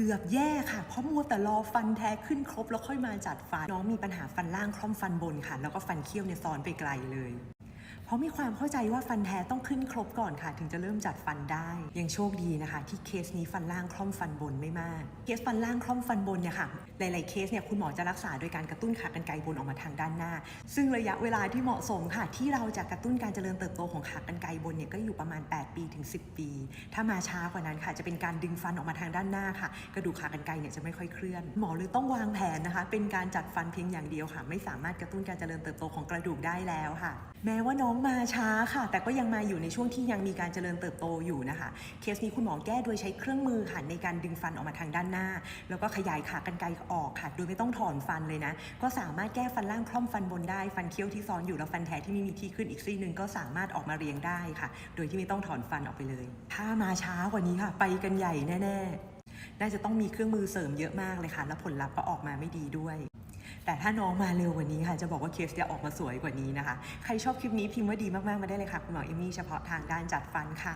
เกือบแย่ค่ะ เพราะมัวแต่รอฟันแท้ขึ้นครบแล้วค่อยมาจัดฟัน น้องมีปัญหาฟันล่างคล่อมฟันบนค่ะ แล้วก็ฟันเคี้ยวเนี่ยซ้อนไปไกลเลย เพราะมีความเข้าใจว่าฟันแท้ต้องขึ้นครบก่อนค่ะ ถึงจะเริ่มจัดฟันได้ ยังโชคดีนะคะ ที่เคสนี้ฟันล่างคล่อมฟันบนไม่มาก เคสฟันล่างคล่อมฟันบนเนี่ยค่ะ หลาย ๆ เคสเนี่ยคุณหมอจะรักษาโดยการกระตุ้นขากรรไกรบนออกมาทางด้านหน้า ซึ่งระยะเวลาที่เหมาะสมค่ะ ที่เราจะกระตุ้นการเจริญเติบโตของขากรรไกรบนเนี่ยก็อยู่ประมาณ 8 ปีถึง 10 ปี ถ้ามาช้ากว่านั้นค่ะ จะเป็นการดึงฟันออกมาทางด้านหน้าค่ะ กระดูกขากรรไกรเนี่ยจะไม่ค่อยเคลื่อน หมอเลยต้องวางแผนนะคะ เป็นการจัดฟันเพียงอย่างเดียวค่ะ ไม่สามารถกระตุ้นการเจริญเติบโตของกระดูกได้แล้วค่ะ แม้ว่าน้องมาช้าค่ะ แต่ก็ยังมาอยู่ในช่วงที่ยังมีการเจริญเติบโตอยู่นะคะ เคสนี้คุณหมอแก้โดยใช้เครื่องมือค่ะในการดึงฟันออกมาทางด้านหน้า แล้วก็ขยายขากรรไกรออกค่ะ โดยไม่ต้องถอนฟันเลยนะ ก็สามารถแก้ฟันล่างคล่อมฟันบนได้ ฟันเคี้ยวที่ซ้อนอยู่แล้วฟันแท้ที่ไม่มีที่ขึ้นอีกซี่หนึ่งก็สามารถออกมาเรียงได้ค่ะ โดยที่ไม่ต้องถอนฟันออกไปเลย ถ้ามาช้ากว่านี้ค่ะ ไปกันใหญ่แน่ ๆ น่าจะต้องมีเครื่องมือเสริมเยอะมากเลยค่ะ แล้วผลลัพธ์ก็ออกมาไม่ดีด้วย แต่ถ้าน้องมาเร็วกว่านี้ค่ะ จะบอกว่าเคสจะออกมาสวยกว่านี้นะคะ ใครชอบคลิปนี้พิมพ์ว่าดีมากๆ มาได้เลยค่ะ คุณหมอเอมี่เฉพาะทางด้านจัดฟันค่ะ